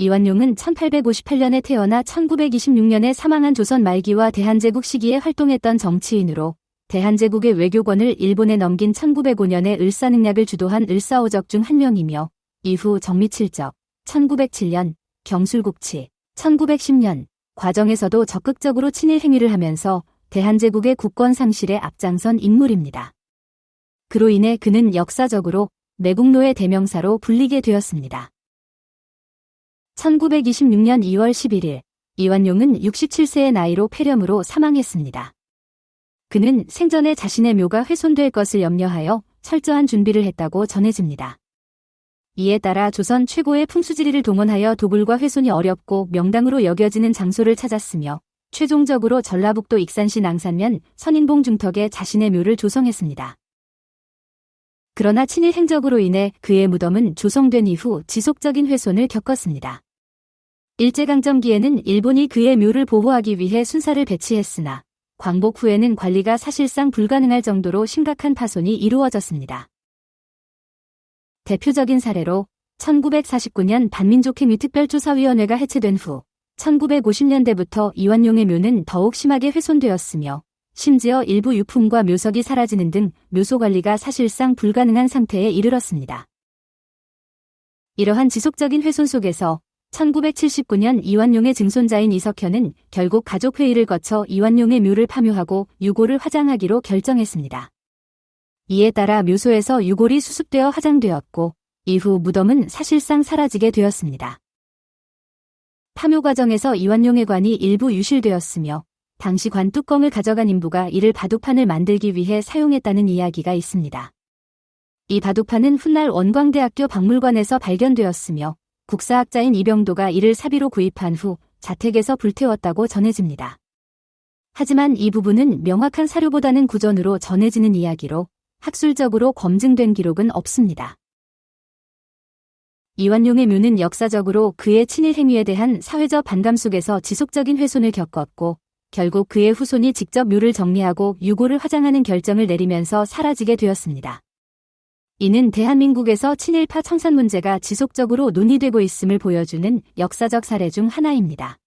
이완용은 1858년에 태어나 1926년에 사망한 조선 말기와 대한제국 시기에 활동했던 정치인으로 대한제국의 외교권을 일본에 넘긴 1905년에 을사능략을 주도한 을사오적 중 한 명이며 이후 정미칠적, 1907년 경술국치, 1910년 과정에서도 적극적으로 친일 행위를 하면서 대한제국의 국권 상실에 앞장선 인물입니다. 그로 인해 그는 역사적으로 매국노의 대명사로 불리게 되었습니다. 1926년 2월 11일 이완용은 67세의 나이로 폐렴으로 사망했습니다. 그는 생전에 자신의 묘가 훼손될 것을 염려하여 철저한 준비를 했다고 전해집니다. 이에 따라 조선 최고의 풍수지리를 동원하여 도굴과 훼손이 어렵고 명당으로 여겨지는 장소를 찾았으며 최종적으로 전라북도 익산시 낭산면 선인봉 중턱에 자신의 묘를 조성했습니다. 그러나 친일 행적으로 인해 그의 무덤은 조성된 이후 지속적인 훼손을 겪었습니다. 일제강점기에는 일본이 그의 묘를 보호하기 위해 순사를 배치했으나 광복 후에는 관리가 사실상 불가능할 정도로 심각한 파손이 이루어졌습니다. 대표적인 사례로 1949년 반민족행위 특별조사위원회가 해체된 후 1950년대부터 이완용의 묘는 더욱 심하게 훼손되었으며 심지어 일부 유품과 묘석이 사라지는 등 묘소 관리가 사실상 불가능한 상태에 이르렀습니다. 이러한 지속적인 훼손 속에서 1979년 이완용의 증손자인 이석현은 결국 가족회의를 거쳐 이완용의 묘를 파묘하고 유골을 화장하기로 결정했습니다. 이에 따라 묘소에서 유골이 수습되어 화장되었고 이후 무덤은 사실상 사라지게 되었습니다. 파묘 과정에서 이완용의 관이 일부 유실되었으며 당시 관 뚜껑을 가져간 인부가 이를 바둑판을 만들기 위해 사용했다는 이야기가 있습니다. 이 바둑판은 훗날 원광대학교 박물관에서 발견되었으며 국사학자인 이병도가 이를 사비로 구입한 후 자택에서 불태웠다고 전해집니다. 하지만 이 부분은 명확한 사료보다는 구전으로 전해지는 이야기로 학술적으로 검증된 기록은 없습니다. 이완용의 묘는 역사적으로 그의 친일 행위에 대한 사회적 반감 속에서 지속적인 훼손을 겪었고 결국 그의 후손이 직접 묘를 정리하고 유골을 화장하는 결정을 내리면서 사라지게 되었습니다. 이는 대한민국에서 친일파 청산 문제가 지속적으로 논의되고 있음을 보여주는 역사적 사례 중 하나입니다.